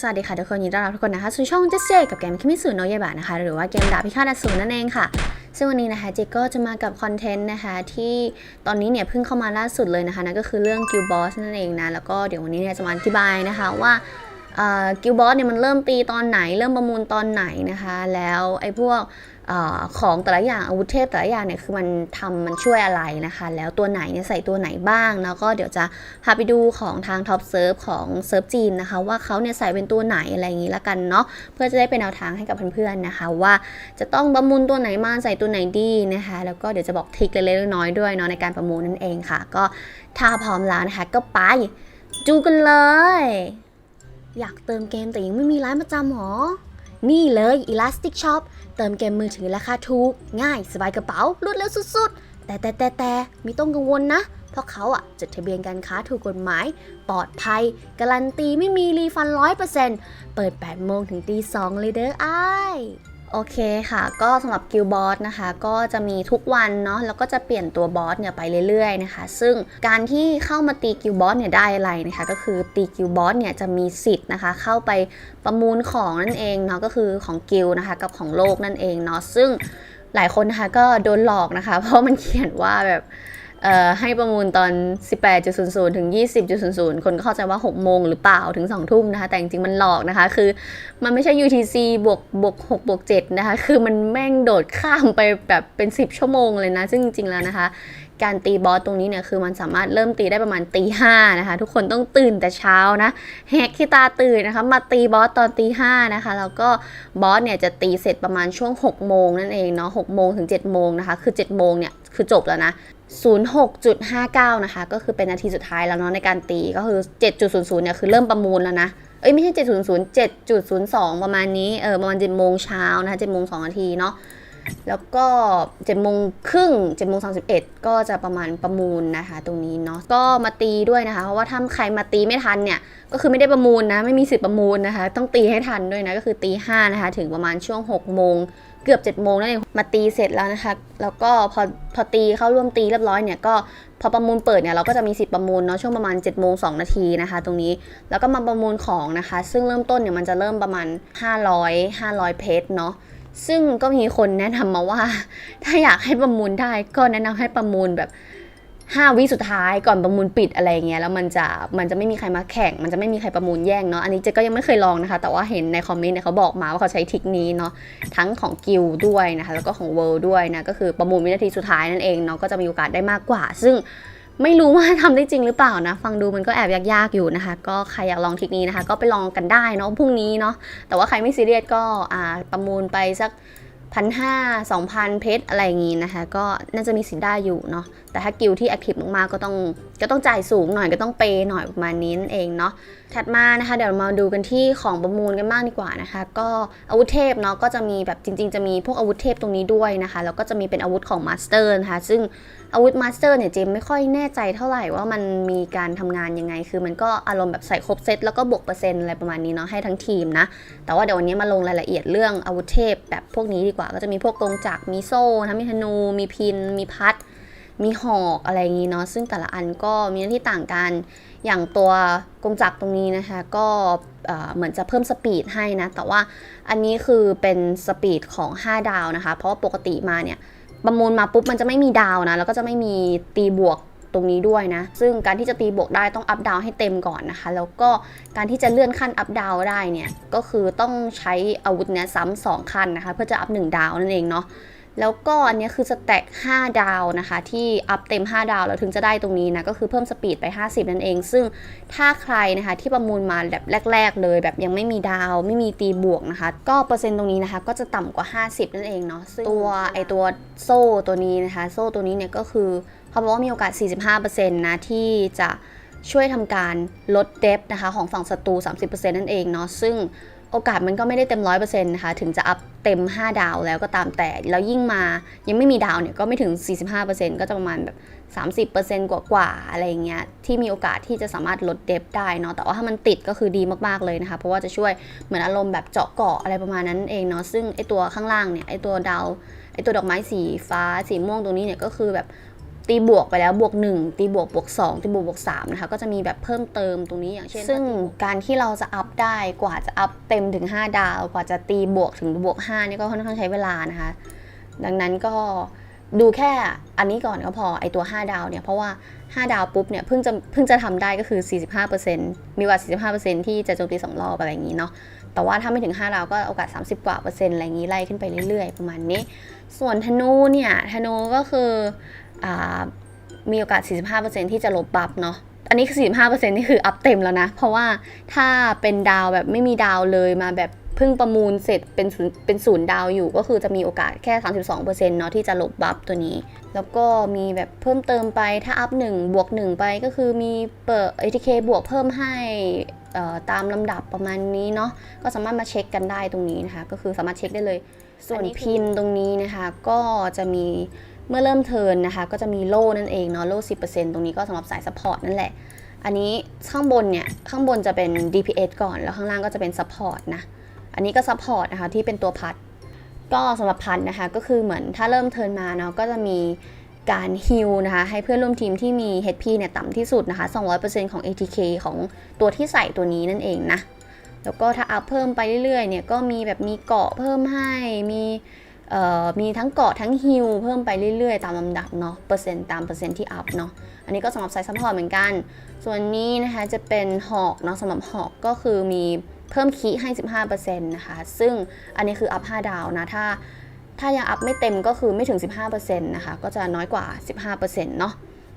สวัสดีค่ะทุกคนยินดีต้อนรับทุกคนนะคะสู่ช่องเจเจกับเกมคิมิสุโนะยบะนะคะ หรือว่าเกมดาบพิฆาตอสูรนั่นเองค่ะ ซึ่งวันนี้นะคะเจก็จะมากับคอนเทนต์นะคะที่ตอนนี้เนี่ยเพิ่งเข้ามาล่าสุดเลยนะคะนั่นก็คือเรื่องกิลบอสนั่นเองนะ แล้วก็เดี๋ยววันนี้เนี่ยจะมาอธิบายนะคะว่ากิลบอสเนี่ยมันเริ่มตีตอนไหน เริ่มประมูลตอนไหนนะคะ แล้วไอ้พวก ของแต่ละอย่างอาวุธเทพแต่ละอย่างเนี่ยคือมันทำมันช่วยอะไรนะคะ แล้วตัวไหนเนี่ยใส่ตัวไหนบ้างแล้วก็เดี๋ยวจะพาไปดูของทางท็อปเซิร์ฟของเซิร์ฟจีนนะคะ ว่าเขาเนี่ยใส่เป็นตัวไหนอะไรอย่างนี้ละกันเนาะเพื่อจะได้เป็นแนวทางให้กับเพื่อนๆนะคะ ว่าจะต้องประมูลตัวไหนมาใส่ตัวไหนดีนะคะ แล้วก็เดี๋ยวจะบอกทริคเล็กๆน้อยๆด้วยเนาะในการประมูลนั่นเองค่ะ ก็ถ้าพร้อมแล้วนะคะ ก็ไปดูกันเลย อยากเติมเกมแต่ยังไม่มีร้านประจำหรอนี่เลย Elastic Shop เติมเกมมือถือราคาถูก ง่ายสบายกระเป๋ารวดเร็วสุดๆ แต่แต่แต่แต่ไม่ต้องกังวลนะ เพราะเขาอะจดทะเบียนการค้าถูกกฎหมาย ปลอดภัย การันตีไม่มีรีฟันร้อยเปอร์เซ็นต์เปิด 8 โมงถึงตี2เลยเด้ออ้าย โอเคค่ะ ก็สำหรับกิลบอสนะคะ ก็จะมีทุกวันเนาะ แล้วก็จะเปลี่ยนตัวบอสเนี่ยไปเรื่อยๆนะคะ ซึ่งการที่เข้ามาตีกิลบอสเนี่ยได้อะไรนะคะ ก็คือตีกิลบอสเนี่ยจะมีสิทธิ์นะคะ เข้าไปประมูลของนั่นเองเนาะ ก็คือของกิลนะคะ กับของโลกนั่นเองเนาะ ซึ่งหลายคนนะคะก็โดนหลอกนะคะ เพราะมันเขียนว่าแบบ ให้ประมูลตอน 18.00 ถึง 20.00 คนก็เข้าใจว่า 6 โมงหรือเปล่าถึง 2 ทุ่มนะคะ แต่จริงๆมันหลอกนะคะ คือมันไม่ใช่ UTC บวกบวก6บวก7นะคะ คือมันแม่งโดดข้ามไปแบบเป็น 10 ชั่วโมงเลยนะ ซึ่งจริงๆแล้วนะคะ การตีบอสตรงนี้เนี่ย คือมันสามารถเริ่มตีได้ประมาณตีห้านะคะ ทุกคนต้องตื่นแต่เช้านะแหกขี้ตาตื่นนะคะ มาตีบอสตอนตีห้านะคะ แล้วก็บอสเนี่ยจะตีเสร็จประมาณช่วง6โมงนั่นเองเนาะ6โมงถึง7โมงนะคะ คือ7โมงเนี่ย คือจบแล้วนะ 06.59 นะคะ ก็คือเป็นนาทีสุดท้ายแล้วเนาะในการตีก็คือ 7.00 เนี่ยคือเริ่มประมูลแล้วนะ เอ้ยไม่ใช่ 700 7.02 ประมาณนี้ เออประมาณ7โมงเช้านะคะ7โมง2นาทีเนาะแล้วก็7โมงครึ่ง7โมง31ก็จะประมาณประมูลนะคะ ตรงนี้เนาะก็มาตีด้วยนะคะ เพราะว่าถ้าใครมาตีไม่ทันเนี่ย ก็คือไม่ได้ประมูลนะ ไม่มีสิทธิ์ประมูลนะคะ ต้องตีให้ทันด้วยนะ ก็คือตีห้านะคะ ถึงประมาณช่วง6โมง เกือบ7จ็ดโมงนั่นเองมาตีเสร็จแล้วนะคะ แล้วก็พอพอตีเข้าร่วมตีเรียบร้อยเนี่ยก็พอประมูลเปิดเนี่ยเราก็จะมีสิทธิ์ประมูลเนาะช่วงประมาณ7จ็ดโมงสนาทีนะคะ ตรงนี้แล้วก็มาประมูลของนะคะ ซึ่งเริ่มต้นเนี่ยมันจะเริ่มประมาณ 500 500 เพชรเนาะซึ่งก็มีคนแนะนำมาว่า ถ้าอยากให้ประมูลได้ก็แนะนำให้ประมูลแบบ 5 วิสุดท้ายก่อนประมูลปิดอะไรเงี้ยแล้วมันจะมันจะไม่มีใครมาแข่ง มันจะไม่มีใครประมูลแย่งเนาะอันนี้เจ๊ก็ยังไม่เคยลองนะคะ แต่ว่าเห็นในคอมเมนต์เนี่ยเขาบอกมาว่าเขาใช้ทริคนี้เนาะทั้งของกิลด้วยนะคะแล้วก็ของเวิลด์ด้วยนะก็คือประมูลวินาทีสุดท้ายนั่นเองเนาะก็จะมีโอกาสได้มากกว่า ซึ่งไม่รู้ว่าทำได้จริงหรือเปล่านะ ฟังดูมันก็แอบยากๆอยู่นะคะ ก็ใครอยากลองทริคนี้นะคะ ก็ไปลองกันได้เนาะพรุ่งนี้เนาะแต่ว่าใครไม่ซีเรียสก็อ่าประมูลไปสัก พันห้าสองพันเพชรอะไรอย่างงี้นะคะก็น่าจะมีสิทธิ์ได้อยู่เนาะแต่ถ้ากิลที่แอคทีฟมากๆก็ต้องก็ต้องจ่ายสูงหน่อยก็ต้องเปย์หน่อยประมาณนี้นั่นเองเนาะถัดมานะคะเดี๋ยวมาดูกันที่ของประมูลกันบ้างดีกว่านะคะ ก็อาวุธเทพเนาะก็จะมีแบบจริง ๆ จะมีพวกอาวุธเทพตรงนี้ด้วยนะคะแล้วก็จะมีเป็นอาวุธของมาสเตอร์นะคะซึ่ง อาวุธมาสเตอร์เนี่ยเจมไม่ค่อยแน่ใจเท่าไหร่ว่ามันมีการทำงานยังไง คือมันก็อารมณ์แบบใส่ครบเซตแล้วก็บวกเปอร์เซ็นต์อะไรประมาณนี้เนาะให้ทั้งทีมนะ แต่ว่าเดี๋ยววันนี้มาลงรายละเอียดเรื่องอาวุธเทพแบบพวกนี้ดีกว่าก็จะมีพวกกงจักรมีโซ่นะมีธนู มีพิน มีพัด มีหอกอะไรอย่างนี้เนาะซึ่งแต่ละอันก็มีหน้าที่ต่างกันอย่างตัวกงจักรตรงนี้นะคะก็เอ่อเหมือนจะเพิ่มสปีดให้นะ แต่ว่าอันนี้คือเป็นสปีดของ 5 ดาวนะคะ เพราะว่าปกติมาเนี่ย ประมูลมาปุ๊บมันจะไม่มีดาวนะ แล้วก็จะไม่มีตีบวกตรงนี้ด้วยนะ ซึ่งการที่จะตีบวกได้ต้องอัพดาวให้เต็มก่อนนะคะ แล้วก็การที่จะเลื่อนขั้นอัพดาวได้เนี่ย ก็คือต้องใช้อาวุธเนี้ยซ้ำสองขั้นนะคะ เพื่อจะอัพหนึ่งดาวนั่นเองเนาะ แล้วก็อันนี้คือสแต็ก5ดาวนะคะ ที่อัพเต็ม 5 ดาวแล้วถึงจะได้ตรงนี้นะ ก็คือเพิ่มสปีดไป 50 นั่นเอง ซึ่งถ้าใครนะคะที่ประมูลมาแบบแรก ๆ เลย แบบยังไม่มีดาว ไม่มีตีบวกนะคะ ก็เปอร์เซ็นต์ตรงนี้นะคะ ก็จะต่ำกว่า 50 นั่นเองเนาะซึ่งตัวไอตัวโซ่ตัวนี้นะคะ โซ่ตัวนี้เนี่ยก็คือเขาบอกว่ามีโอกาส 45%นะที่จะช่วยทำการลดเดฟนะคะของฝั่งศัตรู 30%นั่นเองเนาะซึ่ง โอกาสมันก็ไม่ได้เต็มร้อยเปอร์เซ็นต์นะคะ ถึงจะอัพเต็ม 5 ดาวแล้วก็ตามแต่ แล้วยิ่งมายังไม่มีดาวเนี่ยก็ไม่ถึง 45%ก็จะประมาณแบบ 30%กว่ากว่าๆอะไรเงี้ยที่มีโอกาสที่จะสามารถลดเดฟได้เนาะแต่ว่าถ้ามันติดก็คือดีมากๆเลยนะคะ เพราะว่าจะช่วยเหมือนอารมณ์แบบเจาะเกาะอะไรประมาณนั้นเองเนาะซึ่งไอตัวข้างล่างเนี่ยไอตัวดาวไอตัวดอกไม้สีฟ้าสีม่วงตรงนี้เนี่ยก็คือแบบ ตีบวกไปแล้วบวก 1 ตีบวกบวก 2 ตีบวกบวก3นะคะก็จะมีแบบเพิ่มเติมตรงนี้อย่างเช่น ซึ่งการที่เราจะอัพได้กว่าจะอัพเต็มถึง 5 ดาว กว่าจะตีบวกถึงบวก5นี่ก็ค่อนข้างใช้เวลานะคะ ดังนั้นก็ดูแค่อันนี้ก่อนก็พอไอตัว 5 ดาวเนี่ยเพราะว่า 5 ดาวปุ๊บเนี่ยเพิ่งจะเพิ่งจะทำได้ก็คือ 45%มีโอกาส45%ที่จะโจมตีสองรอบอะไรอย่างนี้เนาะแต่ว่าถ้าไม่ถึง 5 ดาวก็โอกาส 30 กว่าเปอร์เซ็นต์อะไรอย่างนี้ไล่ขึ้นไปเรื่อยๆ ประมาณนี้ ส่วนธนูเนี่ยธนูก็คืออา มีโอกาส 45%ที่จะลบบัฟเนาะ อันนี้คือ 45%นี่คืออัพเต็มแล้วนะ เพราะว่าถ้าเป็นดาวแบบไม่มีดาวเลยมาแบบเพิ่งประมูลเสร็จเป็นศูนย์เป็นศูนย์ดาวอยู่ก็คือจะมีโอกาสแค่ 32%เนาะที่จะลบบัฟตัวนี้ แล้วก็มีแบบเพิ่มเติมไปถ้าอัพ1บวก1ไปก็คือมีเปิด ATK บวกเพิ่มให้ตามลำดับประมาณนี้เนาะก็สามารถมาเช็คกันได้ตรงนี้นะคะ ก็คือสามารถเช็คได้เลย ส่วนพินตรงนี้นะคะ ก็จะมี เมื่อเริ่มเทินนะคะ ก็จะมีโล่นั่นเองเนาะโล่10%ตรงนี้ก็สำหรับสายซัพพอร์ตนั่นแหละ อันนี้ข้างบนเนี่ยข้างบนจะเป็น DPS ก่อนแล้วข้างล่างก็จะเป็นซัพพอร์ตนะอันนี้ก็ซัพพอร์ตนะคะที่เป็นตัวพัด ก็สำหรับพัดนะคะก็คือเหมือนถ้าเริ่มเทินมาเนาะก็จะมีการฮิลนะคะให้เพื่อนร่วมทีมที่มี HP เนี่ยต่ำที่สุดนะคะ 200%ของ ATK ของตัวที่ใส่ตัวนี้นั่นเองนะ แล้วก็ถ้าอัพเพิ่มไปเรื่อยๆเนี่ยก็มีแบบมีเกาะเพิ่มให้มี มีทั้งเกาะทั้งฮิลเพิ่มไปเรื่อยๆ ตามลำดับเนาะเปอร์เซ็นต์ตามเปอร์เซ็นต์ที่อัพเนาะอันนี้ก็สำหรับสายซัพพอร์ตเหมือนกัน ส่วนนี้นะคะจะเป็นหอกเนาะสำหรับหอกก็คือมีเพิ่มคีให้ 15%นะคะ ซึ่งอันนี้คืออัพ 5 ดาวนะ ถ้าถ้ายังอัพไม่เต็มก็คือไม่ถึง 15%นะคะ ก็จะน้อยกว่า 15%เนาะ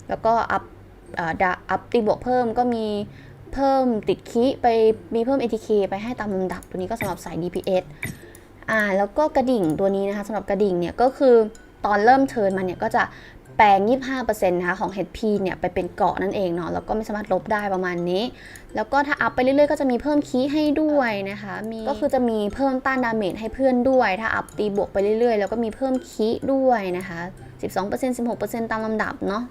แล้วก็อัพอ่อดาอัพตีบวกเพิ่มก็มีเพิ่มติดคีไปมีเพิ่ม ATK ไปให้ตามลำดับ ตัวนี้ก็สำหรับสาย DPS อ่าแล้วก็กระดิ่งตัวนี้นะคะสำหรับกระดิ่งเนี่ยก็คือตอนเริ่มเทิร์นมาเนี่ยก็จะแปลง 25%นะคะของ HP เนี่ยไปเป็นเกาะนั่นเองเนาะแล้วก็ไม่สามารถลบได้ประมาณนี้ แล้วก็ถ้าอัพไปเรื่อยๆ ก็จะมีเพิ่มคีให้ด้วยนะคะมีก็คือจะมีเพิ่มต้านดาเมจให้เพื่อนด้วย ถ้าอัพตีบวกไปเรื่อยๆ แล้วก็มีเพิ่มคีด้วยนะคะ 12% 16%ตามลำดับเนาะ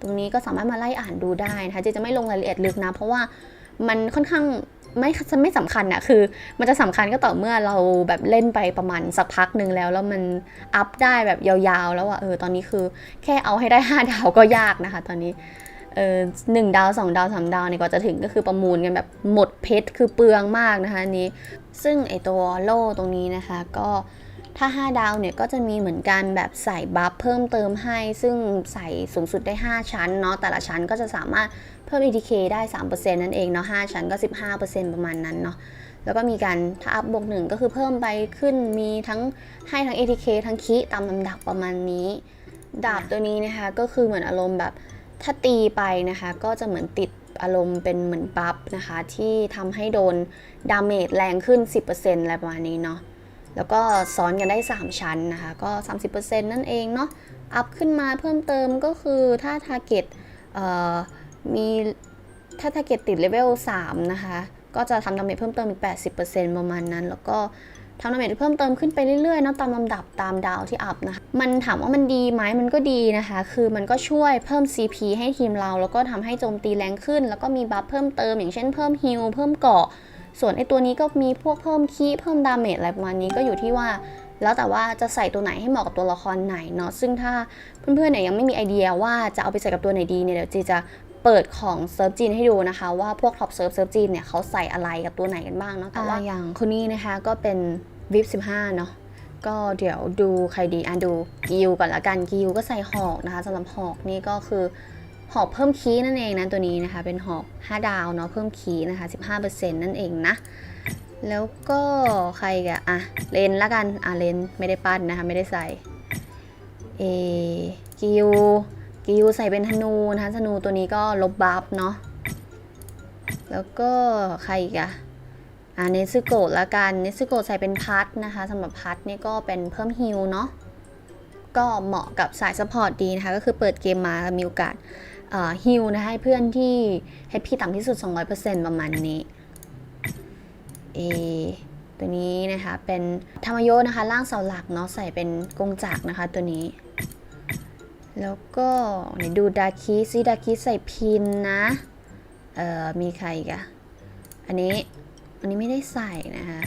ตรงนี้ก็สามารถมาไล่อ่านดูได้นะคะเจจะไม่ลงรายละเอียดลึกนะ เพราะว่ามันค่อนข้าง ไม่ไม่สำคัญอะคือ มันจะสำคัญก็ต่อเมื่อเราแบบเล่นไปประมาณสักพักหนึ่งแล้ว แล้วมันอัพได้แบบยาวๆ แล้วอะเออตอนนี้คือแค่เอาให้ได้ 5 ดาวก็ยากนะคะ ตอนนี้เออหนึ่งดาวสองดาวสามดาวเนี่ยกว่าจะถึงก็คือประมูลกันแบบหมดเพชรคือเปลืองมากนะคะอันนี้ ซึ่งไอตัวโล่ตรงนี้นะคะก็ถ้า 5 ดาวเนี่ยก็จะมีเหมือนกันแบบใส่บัฟเพิ่มเติมให้ ซึ่งใส่สูงสุดได้ 5 ชั้นเนาะแต่ละชั้นก็จะสามารถ พิ่ม ETK ได้ 3%นั่นเองเนาะ5ชั้นก็ 15%ประมาณนั้นเนาะแล้วก็มีการถ้าอัพบวกหนึ่งก็คือเพิ่มไปขึ้นมีทั้งให้ทั้ง ATK ทั้งคิตามลำดับประมาณนี้ ดาบตัวนี้นะคะก็คือเหมือนอารมณ์แบบถ้าตีไปนะคะก็จะเหมือนติดอารมณ์เป็นเหมือนบัฟนะคะที่ทำให้โดนดาเมจแรงขึ้น 10%อะไรประมาณนี้เนาะแล้วก็ซ้อนกันได้ 3 ชั้นนะคะก็ 30%นั่นเองเนาะอัพขึ้นมาเพิ่มเติมก็คือถ้า target เอ่อ มีถ้า target ติดเลเวล3นะคะ ก็จะทำดาเมจเพิ่มเติมอีก 80%ประมาณนั้น แล้วก็ทำดาเมจเพิ่มเติมขึ้นไปเรื่อยๆเนาะตามลำดับตามดาวที่อัพนะคะ มันถามว่ามันดีไหมมันก็ดีนะคะ คือมันก็ช่วยเพิ่ม CP ให้ทีมเรา แล้วก็ทำให้โจมตีแรงขึ้น แล้วก็มีบัฟเพิ่มเติม อย่างเช่นเพิ่มฮิลเพิ่มเกาะ ส่วนไอตัวนี้ก็มีพวกเพิ่มคีย์เพิ่มดาเมจอะไรประมาณนี้ก็อยู่ที่ว่าแล้วแต่ว่าจะใส่ตัวไหนให้เหมาะกับตัวละครไหนเนาะซึ่งถ้าเพื่อนๆเนี่ยยังไม่มีไอเดียว่าจะเอาไปใส่กับตัวไหนดีเนี่ยเดี๋ยวจีจะ เปิดของเซิร์ฟจีนให้ดูนะคะ ว่าพวกท็อปเซิร์ฟเซิร์ฟจีนเนี่ยเขาใส่อะไรกับตัวไหนกันบ้างเนาะแต่ว่าอย่างคนนี้นะคะก็เป็น VIP 15 เนาะก็เดี๋ยวดูใครดีอะดูกิวก่อนละกันกิวก็ใส่หอกนะคะสำหรับหอกนี่ก็คือหอกเพิ่มคีนั่นเองนะตัวนี้นะคะ เป็นหอก 5 ดาวเนาะเพิ่มคีนะคะ 15%นั่นเองนะ แล้วก็ใครกะอะเลนละกันอะเลนไม่ได้ปั้นนะคะ ไม่ได้ใส่เอกิว กิวใส่เป็นธนูนะคะธนูตัวนี้ก็ลบบัฟเนาะแล้วก็ใครอีกอะอะเนซึโกะละกันเนซึโกะใส่เป็นพัดนะคะสำหรับพัดนี่ก็เป็นเพิ่มฮิลเนาะก็เหมาะกับสายสปอร์ตดีนะคะ ก็คือเปิดเกมมามีโอกาสฮิลนะให้เพื่อนที่ HP ต่ำที่สุด 200%ประมาณนี้เอตัวนี้นะคะ เป็นธรรมโยนะคะ ล่างเสาหลักเนาะใส่เป็นกงจักรนะคะตัวนี้ แล้วก็ไหนดูดาคิซิดาคิใส่พินนะ เอ่อ มีใครกะอันนี้ อันนี้ไม่ได้ใส่นะคะ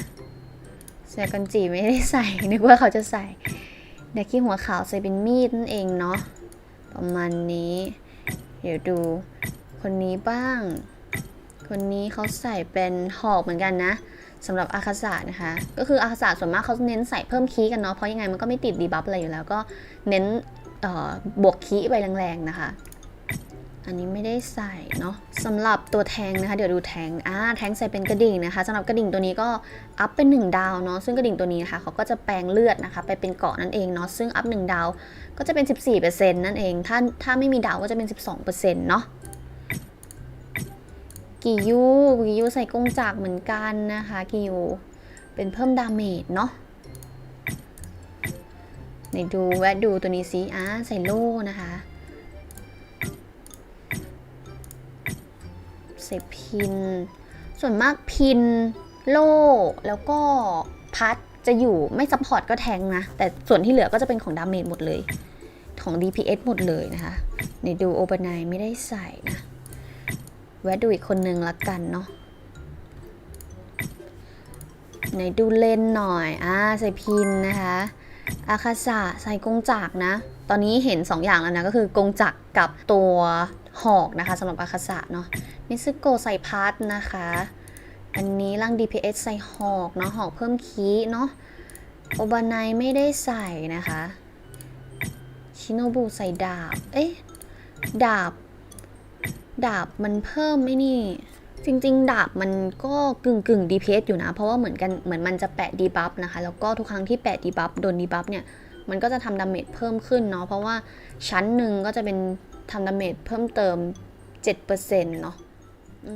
เซกันจีไม่ได้ใส่ นึกว่าเขาจะใส่ดาคิหัวขาวใส่เป็นมีดนั่นเองเนาะ ประมาณนี้ เดี๋ยวดูคนนี้บ้าง คนนี้เขาใส่เป็นหอกเหมือนกันนะสำหรับอาคาสะนะคะ ก็คืออาคาสะส่วนมากเขาเน้นใส่เพิ่มคีย์กันเนาะ เพราะยังไงมันก็ไม่ติดดีบัฟอะไรอยู่แล้ว ก็เน้น บวกคีไปแรงๆนะคะ อันนี้ไม่ได้ใส่เนาะสำหรับตัวแทงนะคะ เดี๋ยวดูแทงอ่าแทงใส่เป็นกระดิ่งนะคะสำหรับกระดิ่งตัวนี้ก็อัพเป็น 1 ดาวเนาะซึ่งกระดิ่งตัวนี้นะคะเขาก็จะแปลงเลือดนะคะ ไปเป็นเกาะนั่นเองเนาะซึ่งอัพ1ดาวก็จะเป็น 14%นั่นเอง ถ้าถ้าไม่มีดาวก็จะเป็น 12%เนาะกิยูกิยูใส่กงจักรเหมือนกันนะคะกิยูเป็นเพิ่มดาเมจเนาะ ไหนดูแวะดูตัวนี้ซิอ่าใส่โล่นะคะใส่พิน ส่วนมากพิน โล่ แล้วก็พัดจะอยู่ไม่ซัพพอร์ตก็แทงนะ แต่ส่วนที่เหลือก็จะเป็นของดาเมจหมดเลย ของ DPS หมดเลยนะคะ ในดูโอเปนไนไม่ได้ใส่นะ แวะดูอีกคนนึงละกันเนาะไหนดูเลนหน่อย อ่า ใส่พินนะคะ อาคาสะใส่กงจักนะ ตอนนี้เห็น 2 อย่างแล้วนะ ก็คือกงจักกับตัวหอกนะคะสำหรับอาคาสะเนาะมิซึโกใส่พาร์ทนะคะ อันนี้ร่าง DPS ใส่หอกเนาะหอกเพิ่มคีเนาะโอบานายไม่ได้ใส่นะคะ ชิโนบุใส่ดาบ เอ๊ะ ดาบ ดาบมันเพิ่มไม่นี่ จริง ๆ ดาบมันก็กึ่งกึ่ง DPS อยู่นะ เพราะว่าเหมือนกันเหมือนมันจะแปะดีบัฟนะคะ แล้วก็ทุกครั้งที่แปะดีบัฟโดนดีบัฟเนี่ย มันก็จะทำดาเมจเพิ่มขึ้นเนาะ เพราะว่าชั้นหนึ่งก็จะเป็นทำดาเมจเพิ่มเติม 7%เนาะ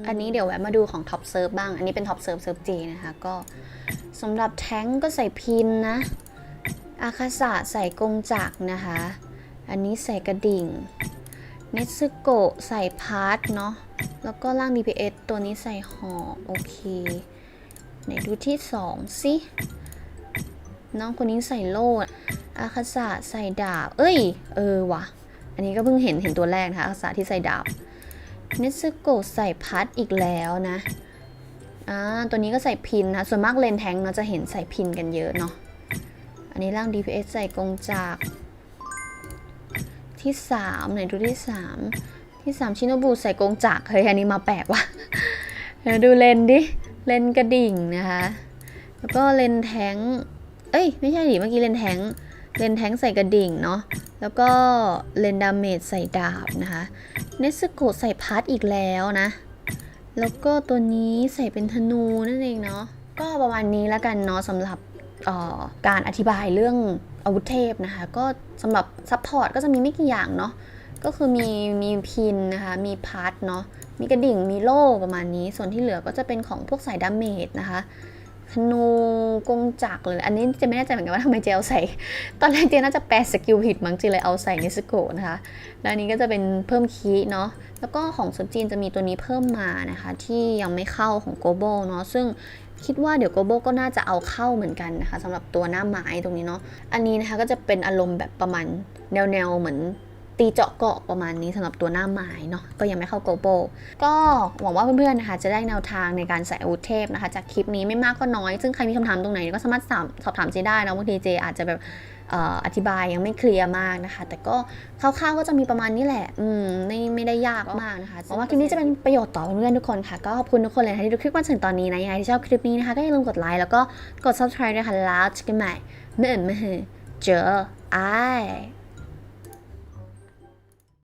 อันนี้เดี๋ยวแวะมาดูของท็อปเซิร์ฟบ้าง อันนี้เป็นท็อปเซิร์ฟเซิร์ฟจีนะคะ ก็สำหรับแท้งก็ใส่พินนะ อาคาสะใส่กงจักรนะคะ อันนี้ใส่กระดิ่ง เนซึโกะใส่พาร์ทเนาะ แล้วก็ล่าง DPS ตัวนี้ใส่หอโอเคไหนดูที่ 2 สิ น้องคนนี้ใส่โล่อาคาสะใส่ดาบ เอ้ย เออวะอันนี้ก็เพิ่งเห็นเห็นตัวแรกนะคะอาคาสะที่ใส่ดาบเนซึโกใส่พัดอีกแล้วนะอ่าตัวนี้ก็ใส่พินนะส่วนมากเลนแทงเราจะเห็นใส่พินกันเยอะเนาะอันนี้ร่าง DPS ใส่กงจักที่ 3 ไหนดูที่ 3 ที่3ชิโนบุใส่กงจักเฮ้ยอันนี้มาแปลกว่ะเดี๋ยวดูเลนดิ เลนกระดิ่งนะคะ แล้วก็เลนแทงเอ้ย ไม่ใช่ดิเมื่อกี้เลนแทงเลนแทงใส่กระดิ่งเนาะ แล้วก็เลนดาเมจใส่ดาบนะคะ เนสโกะใส่พัดอีกแล้วนะ แล้วก็ตัวนี้ใส่เป็นธนูนั่นเองเนาะ ก็ประมาณนี้แล้วกันเนาะสำหรับการอธิบายเรื่องอาวุธเทพนะคะ ก็สำหรับซัพพอร์ตก็จะมีไม่กี่อย่างเนาะ ก็คือมีมีพินนะคะ มีพัดเนาะ มีกระดิ่ง มีโล่ประมาณนี้ ส่วนที่เหลือก็จะเป็นของพวกสายดาเมจนะคะธนูกงจักรเลย อันนี้จะไม่แน่ใจเหมือนกันว่าทำไมเจเอาใส่ ตอนแรกเจน่าจะแปลสกิลผิดมั้งเจเลยเอาใส่นิสโกนะคะ แล้วนนี้ก็จะเป็นเพิ่มคีย์เนาะ แล้วก็ของสุจีนจะมีตัวนี้เพิ่มมานะคะ ที่ยังไม่เข้าของโกโบเนาะ ซึ่งคิดว่าเดี๋ยวโกโบก็น่าจะเอาเข้าเหมือนกันนะคะสำหรับตัวหน้าไม้ตรงนี้เนาะ อันนี้นะคะก็จะเป็นอารมณ์แบบประมาณแนวๆเหมือน ตีเจาะเกาะประมาณนี้สำหรับตัวหน้าไม้เนาะก็ยังไม่เข้าโกโบก็หวังว่าเพื่อนๆนะคะจะได้แนวทางในการใส่อาวุธเทพนะคะ จากคลิปนี้ไม่มากก็น้อย ซึ่งใครมีคำถามตรงไหนก็สามารถสามสอบถามเจได้นะบางทีเจอาจจะแบบเอ่ออธิบายยังไม่เคลียร์มากนะคะ แต่ก็คร่าวๆก็จะมีประมาณนี้แหละ อืมไม่ไม่ได้ยากมากนะคะหวังว่าคลิปนี้จะเป็นประโยชน์ต่อเพื่อนๆทุกคนค่ะ ก็ขอบคุณทุกคนเลยนะคะที่ดูคลิปมาถึงตอนนี้นะยังไงที่ชอบคลิปนี้นะคะก็อย่าลืมกดไลค์แล้วก็กด subscribe ด้วยค่ะแล้วเจอกันใหม่เมื่อเมื่อเจอไอ